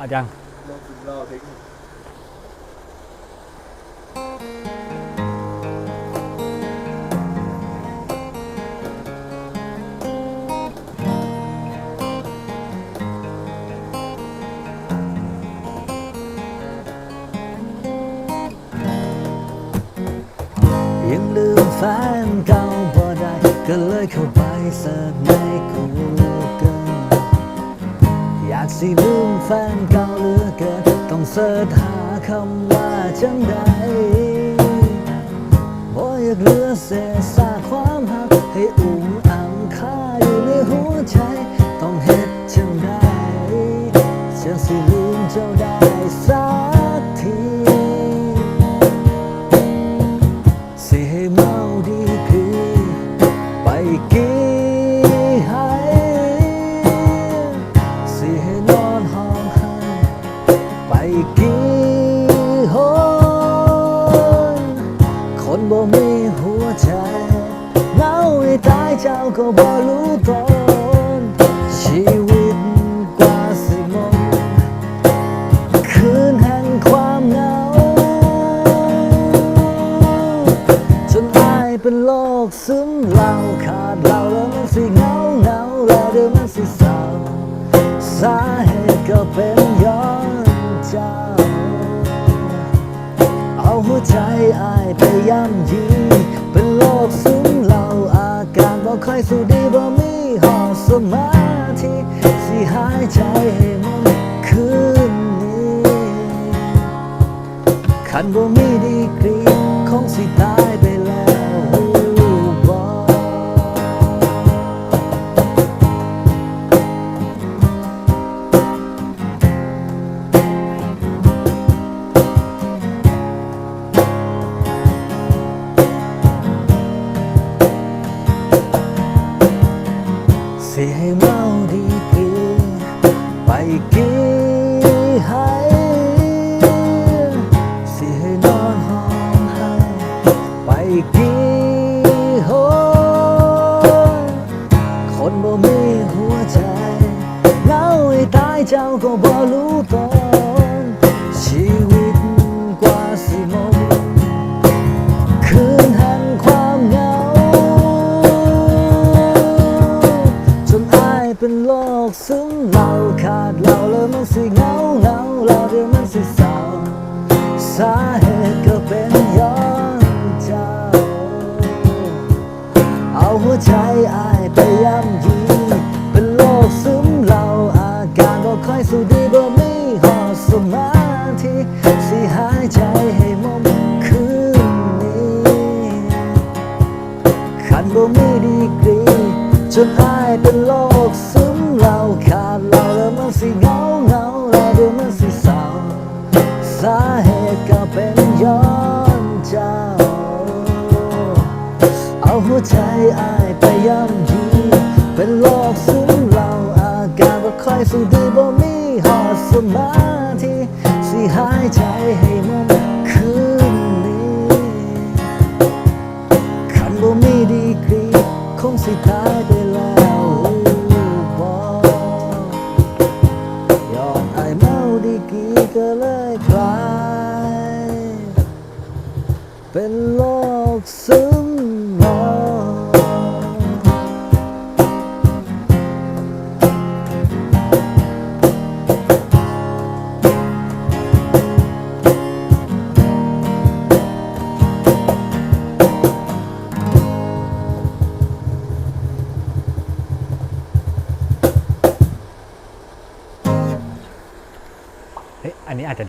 อาจังโรคซึมเศร้าเทคนิคยังลืมแฟนเก่าบ่ได้ก็เลยเข้าไปเสิร์ชใน Google อยาก สิลืมแฟนเก่าเหลือเกินต้องเสิร์ชหาคำว่าจังใดบ่อยากเหลือเศษซากความหักให้อุ่ม เจ้าก็บ่รู้ตนชีวิตกว่าสิมนคืนแห่งความเหงา จนอายเป็นโรคซึมเหล่าขาดเหล่าแล้วมันสิเหงาเหงาแล้วเดี๋ยวมันสิเศร้าสาเหตุก็เป็นย้อนเจ้า เอาหัวใจอายไปย่ำยีเป็นโรคซึมเหล่าอากายสู้ดีบ่มีหอสมาธิสิหายใจให้มันคืนนี้คันบ่มี สิให้เมาดีกีไปกีให้สิให้นอนห้องให้ไปกีโหคนบ่มีหัวใจเงาให้ตายเจ้าก็บ่รู้ตัว โรคซึมเหล่าขาดเหล่าแล้วมันสิเงาเงาแล้วเดี๋ยวมันสิเศร้าสาเหตุก็เป็นย้อนเจ้า เอาหัวใจอายไปย่ำยีเป็นโรคซึมเหล่าอาการบ่ค่อยสู้ดีบ่มีหอสมาธิสิหายใจให้มมคืนนี้ขันบ่มีดีกรีจนอา สิเหงาเหงาแล้วเดี๋ยวมันสิเศร้าสาเหตุก็เป็นย้อนเจ้า เอาหัวใจอายไปย่ำยีเป็นโรคซึมเหล่าอาการบ่ค่อยสู้ดีบ่มีหอดสมาธิสิหายใจให้มันคืนนี้คันบ่มีดีกรีคงสิตา กรีก็เลยกลาย เป็นโลกซึม